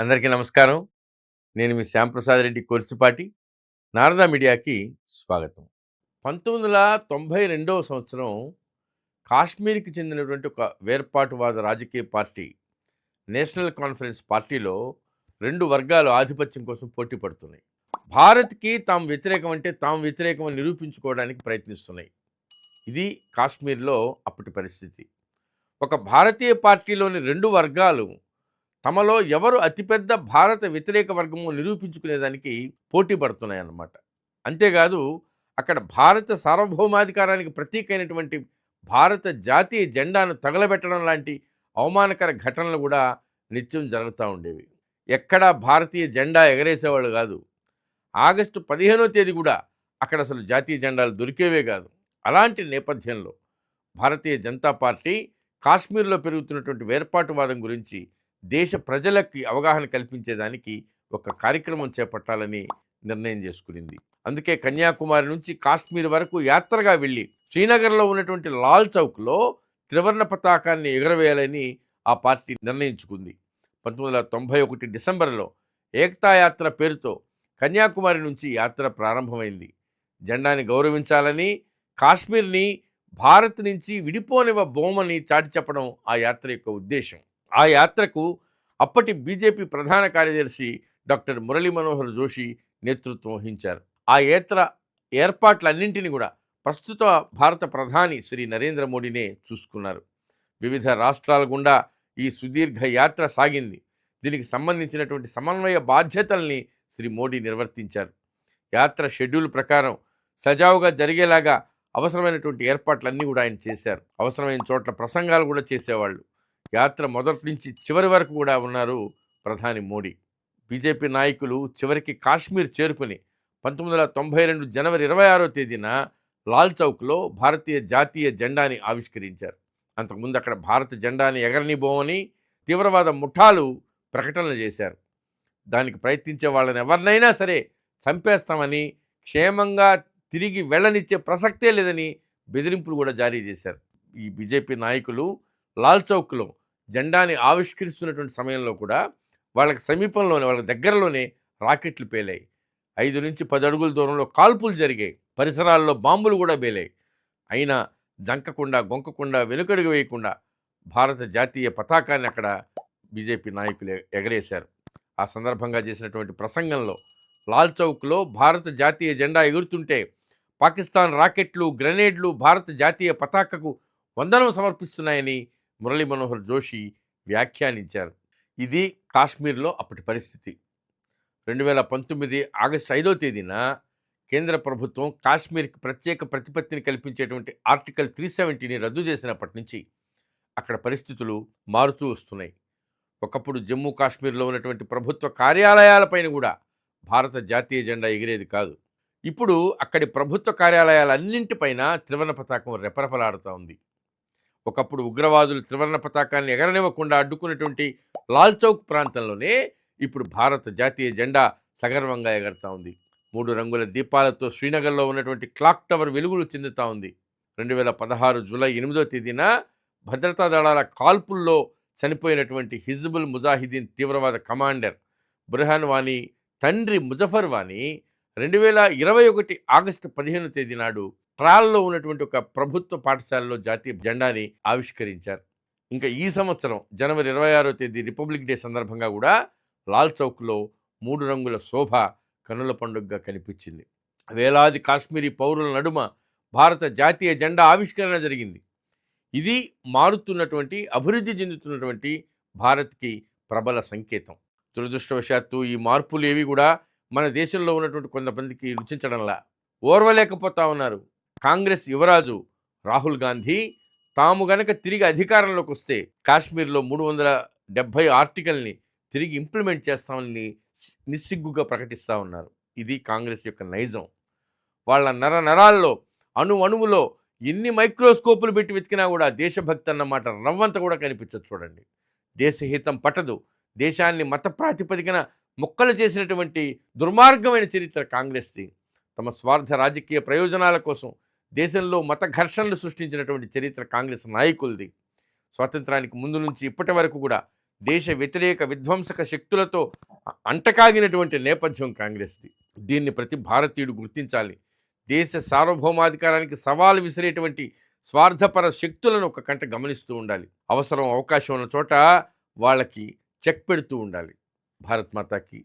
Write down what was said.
అందరికీ నమస్కారం. నేను మీ శ్యాంప్రసాద్ రెడ్డి కొలిసిపాటి నారదా మీడియాకి స్వాగతం. పంతొమ్మిది వందల తొంభై రెండవ సంవత్సరం కాశ్మీర్కి చెందినటువంటి ఒక వేర్పాటువాద రాజకీయ పార్టీ నేషనల్ కాన్ఫరెన్స్ పార్టీలో రెండు వర్గాలు ఆధిపత్యం కోసం పోటీ పడుతున్నాయి. భారత్కి తాము వ్యతిరేకం అంటే తాము వ్యతిరేకం అని నిరూపించుకోవడానికి ప్రయత్నిస్తున్నాయి. ఇది కాశ్మీర్లో అప్పటి పరిస్థితి. ఒక భారతీయ పార్టీలోని రెండు వర్గాలు తమలో ఎవరు అతిపెద్ద భారత వ్యతిరేక వర్గము నిరూపించుకునేదానికి పోటీ పడుతున్నాయి అన్నమాట అంతేకాదు అక్కడ భారత సార్వభౌమాధికారానికి ప్రతీక అయినటువంటి భారత జాతీయ జెండాను తగలబెట్టడం లాంటి అవమానకర ఘటనలు కూడా నిత్యం జరుగుతూ ఉండేవి. ఎక్కడా భారతీయ జెండా ఎగరేసేవాళ్ళు కాదు. ఆగస్టు పదిహేనో తేదీ కూడా అక్కడ అసలు జాతీయ జెండాలు దొరికేవే కాదు. అలాంటి నేపథ్యంలో భారతీయ జనతా పార్టీ కాశ్మీర్లో పెరుగుతున్నటువంటి వేర్పాటువాదం గురించి దేశ ప్రజలకి అవగాహన కల్పించేదానికి ఒక కార్యక్రమం చేపట్టాలని నిర్ణయం చేసుకునింది. అందుకే కన్యాకుమారి నుంచి కాశ్మీర్ వరకు యాత్రగా వెళ్ళి శ్రీనగర్లో ఉన్నటువంటి లాల్ చౌక్లో త్రివర్ణ పతాకాన్ని ఎగురవేయాలని ఆ పార్టీ నిర్ణయించుకుంది. పంతొమ్మిది వందల తొంభై ఒకటి డిసెంబర్లో ఏకతా యాత్ర పేరుతో కన్యాకుమారి నుంచి యాత్ర ప్రారంభమైంది. జెండాని గౌరవించాలని కాశ్మీర్ని భారత్ నుంచి విడిపోనివ బొమ్మని చాటి చెప్పడం ఆ యాత్ర యొక్క ఉద్దేశం. ఆ యాత్రకు అప్పటి బీజేపీ ప్రధాన కార్యదర్శి డాక్టర్ మురళీ మనోహర్ జోషి నేతృత్వం వహించారు. ఆ యాత్ర ఏర్పాట్లన్నింటినీ కూడా ప్రస్తుత భారత ప్రధాని శ్రీ నరేంద్ర మోడీనే చూసుకున్నారు. వివిధ రాష్ట్రాల గుండా ఈ సుదీర్ఘ యాత్ర సాగింది. దీనికి సంబంధించినటువంటి సమన్వయ బాధ్యతల్ని శ్రీ మోడీ నిర్వర్తించారు. యాత్ర షెడ్యూల్ ప్రకారం సజావుగా జరిగేలాగా అవసరమైనటువంటి ఏర్పాట్లన్నీ కూడా ఆయన చేశారు. అవసరమైన చోట్ల ప్రసంగాలు కూడా చేసేవాళ్ళు. యాత్ర మొదటి నుంచి చివరి వరకు కూడా ఉన్నారు ప్రధాని మోడీ. బీజేపీ నాయకులు చివరికి కాశ్మీర్ చేరుకుని పంతొమ్మిది వందల తొంభై రెండు జనవరి ఇరవై ఆరో తేదీన లాల్ చౌక్లో భారతీయ జాతీయ జెండాని ఆవిష్కరించారు. అంతకుముందు అక్కడ భారత జెండాని ఎగరనిబోమని తీవ్రవాద ముఠాలు ప్రకటనలు చేశారు. దానికి ప్రయత్నించే వాళ్ళని ఎవరినైనా సరే చంపేస్తామని క్షేమంగా తిరిగి వెళ్ళనిచ్చే ప్రసక్తే లేదని బెదిరింపులు కూడా జారీ చేశారు. ఈ బీజేపీ నాయకులు లాల్ చౌక్లో జెండాని ఆవిష్కరిస్తున్నటువంటి సమయంలో కూడా వాళ్ళకి సమీపంలోనే వాళ్ళ దగ్గరలోనే రాకెట్లు పేలాయి. ఐదు నుంచి పది అడుగుల దూరంలో కాల్పులు జరిగాయి. పరిసరాల్లో బాంబులు కూడా పేలాయి. అయినా జంకకుండా గొంకకుండా వెనుకడుగు వేయకుండా భారత జాతీయ పతాకాన్ని అక్కడ బీజేపీ నాయకులు ఎగరేశారు. ఆ సందర్భంగా చేసినటువంటి ప్రసంగంలో లాల్ చౌక్లో భారత జాతీయ జెండా ఎగురుతుంటే పాకిస్తాన్ రాకెట్లు గ్రెనేడ్లు భారత జాతీయ పతాకకు వందనం సమర్పిస్తున్నాయని మురళీ మనోహర్ జోషి వ్యాఖ్యానించారు. ఇది కాశ్మీర్లో అప్పటి పరిస్థితి. రెండు వేల పంతొమ్మిది ఆగస్టు ఐదో తేదీన కేంద్ర ప్రభుత్వం కాశ్మీర్కి ప్రత్యేక ప్రతిపత్తిని కల్పించేటువంటి ఆర్టికల్ త్రీ సెవెంటీని రద్దు చేసినప్పటి నుంచి అక్కడ పరిస్థితులు మారుతూ వస్తున్నాయి. ఒకప్పుడు జమ్మూ కాశ్మీర్లో ఉన్నటువంటి ప్రభుత్వ కార్యాలయాలపైన కూడా భారత జాతీయ జెండా ఎగిరేది కాదు. ఇప్పుడు అక్కడి ప్రభుత్వ కార్యాలయాలన్నింటిపైన త్రివర్ణ పతాకం రెపరెపలాడుతూ ఉంది. ఒకప్పుడు ఉగ్రవాదులు త్రివర్ణ పతాకాన్ని ఎగరనివ్వకుండా అడ్డుకున్నటువంటి లాల్చౌక్ ప్రాంతంలోనే ఇప్పుడు భారత జాతీయ జెండా సగర్వంగా ఎగరుతూ ఉంది. మూడు రంగుల దీపాలతో శ్రీనగర్లో ఉన్నటువంటి క్లాక్ టవర్ వెలుగులు చెందుతూ ఉంది. రెండు వేల పదహారు జూలై ఎనిమిదో తేదీన భద్రతా దళాల కాల్పుల్లో చనిపోయినటువంటి హిజ్బుల్ ముజాహిదీన్ తీవ్రవాద కమాండర్ బుర్హాన్ వానీ తండ్రి ముజఫర్ వానీ రెండు వేల ఇరవై ఒకటి ఆగస్టు పదిహేను తేదీ నాడు ట్రాల్లో ఉన్నటువంటి ఒక ప్రభుత్వ పాఠశాలలో జాతీయ జెండాని ఆవిష్కరించారు. ఇంకా ఈ సంవత్సరం జనవరి ఇరవై ఆరో తేదీ రిపబ్లిక్ డే సందర్భంగా కూడా లాల్ చౌక్లో మూడు రంగుల శోభ కనుల పండుగగా కనిపించింది. వేలాది కాశ్మీరీ పౌరుల నడుమ భారత జాతీయ జెండా ఆవిష్కరణ జరిగింది. ఇది మారుతున్నటువంటి అభివృద్ధి చెందుతున్నటువంటి భారత్కి ప్రబల సంకేతం. దురదృష్టవశాత్తు ఈ మార్పులు ఏవి కూడా మన దేశంలో ఉన్నటువంటి కొంతమందికి రుచించడంలా ఓర్వలేకపోతా ఉన్నారు. కాంగ్రెస్ యువరాజు రాహుల్ గాంధీ తాము గనక తిరిగి అధికారంలోకి వస్తే కాశ్మీర్లో మూడు వందల డెబ్భై ఆర్టికల్ని తిరిగి ఇంప్లిమెంట్ చేస్తామని నిస్సిగ్గుగా ప్రకటిస్తూ ఉన్నారు. ఇది కాంగ్రెస్ యొక్క నైజం. వాళ్ళ నర నరాల్లో అణు అణువులో ఎన్ని మైక్రోస్కోపులు పెట్టి వెతికినా కూడా దేశభక్తి అన్నమాట రవ్వంత కూడా కనిపించదు చూడండి. దేశహితం పట్టదు. దేశాన్ని మత ప్రాతిపదికన ముక్కలు చేసినటువంటి దుర్మార్గమైన చరిత్ర కాంగ్రెస్ది. తమ స్వార్థ రాజకీయ ప్రయోజనాల కోసం దేశంలో మత ఘర్షణలు సృష్టించినటువంటి చరిత్ర కాంగ్రెస్ నాయకులది. స్వాతంత్రానికి ముందు నుంచి ఇప్పటి వరకు కూడా దేశ వ్యతిరేక విధ్వంసక శక్తులతో అంటకాగినటువంటి నేపథ్యం కాంగ్రెస్ది. దీన్ని ప్రతి భారతీయుడు గుర్తించాలి. దేశ సార్వభౌమాధికారానికి సవాలు విసిరేటువంటి స్వార్థపర శక్తులను ఒక కంట గమనిస్తూ ఉండాలి. అవసరం అవకాశం ఉన్న చోట వాళ్ళకి చెక్ పెడుతూ ఉండాలి. భారత్ మాతాకి